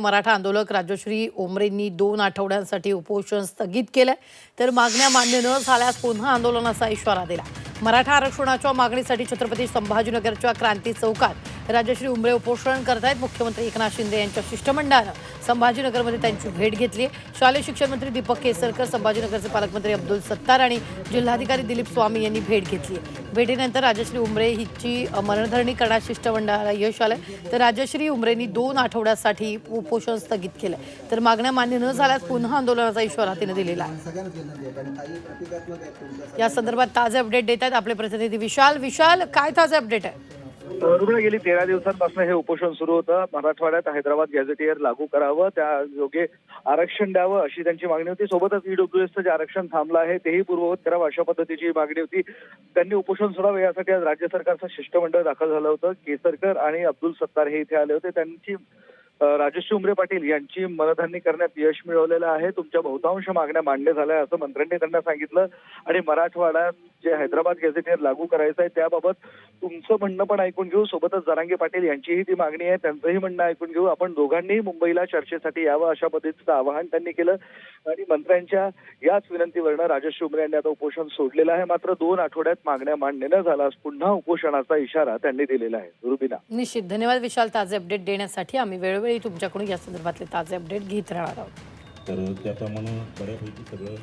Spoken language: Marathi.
मराठा आंदोलक राजश्री ओमरेंनी दोन आठवड्यांसाठी उपोषण स्थगित केलंय. तर मागण्या मान्य न झाल्यास पुन्हा आंदोलनाचा इशारा दिला. मराठा आरक्षणाच्या मागणीसाठी छत्रपती संभाजीनगरच्या क्रांती चौकात राजश्री उमरे उपोषण करतायत. मुख्यमंत्री एकनाथ शिंदे यांच्या शिष्टमंडळानं संभाजीनगरमध्ये त्यांची भेट घेतली. शालेय शिक्षण मंत्री दीपक केसरकर संभाजीनगरचे पालकमंत्री अब्दुल सत्तार आणि जिल्हाधिकारी दिलीप स्वामी यांनी भेट घेतली. भेटीनंतर राजश्री उमरे हिची मरणधरणी मनधरणी करण्यात शिष्टमंडळाला यश आलं. तर राजश्री उमरेंनी दोन आठवड्यासाठी उपोषण स्थगित केलं. तर मागण्या मान्य न झाल्यास पुन्हा आंदोलनाचा इशारा तिने दिलेला आहे. या संदर्भात ताजे अपडेट देत आहेत आपले प्रतिनिधी विशाल. विशाल काय ताजे अपडेट आहे? रुग्ण गेली तेरा दिवसांपासून हे उपोषण सुरू होतं. मराठवाड्यात हैदराबाद गॅझेटियर लागू करावं त्या योगे आरक्षण द्यावं अशी त्यांची मागणी होती. सोबतच ईडब्ल्यूएसचं जे आरक्षण थांबलं आहे तेही पूर्ववत करावं अशा पद्धतीची मागणी होती. त्यांनी उपोषण सोडावं यासाठी आज राज्य सरकारचं शिष्टमंडळ दाखल झालं होतं. केसरकर आणि अब्दुल सत्तार हे इथे आले होते. त्यांची राजश्री उमरे पाटील यांची मनधरणी करण्यात यश मिळवलेलं आहे. तुमच्या बहुतांश मागण्या मान्य झाल्या असं मंत्र्यांनी त्यांना सांगितलं. आणि मराठवाड्यात जे हैदराबाद गॅझेटियर लागू करायचं आहे त्याबाबत तुमचं म्हणणं पण ऐकून घेऊ. सोबतच जरांगे पाटील यांचीही ती मागणी आहे त्यांचंही म्हणणं ऐकून घेऊ. आपण दोघांनीही मुंबईला चर्चेसाठी यावं अशा पद्धतीचं आवाहन त्यांनी केलं. आणि मंत्र्यांच्या याच विनंतीवरनं राजश्री उमरे यांनी आता उपोषण सोडलेलं आहे. मात्र दोन आठवड्यात मागण्या मान्य न झाल्यास पुन्हा उपोषणाचा इशारा त्यांनी दिलेला आहे. रुबिना. निश्चित. धन्यवाद विशाल ताजे अपडेट देण्यासाठी. आम्ही वेळोवेळी तुमच्याकडून या संदर्भातले ताजे अपडेट घेत राहणार आहोत. तर त्याप्रमाणे बऱ्यापैकी सगळं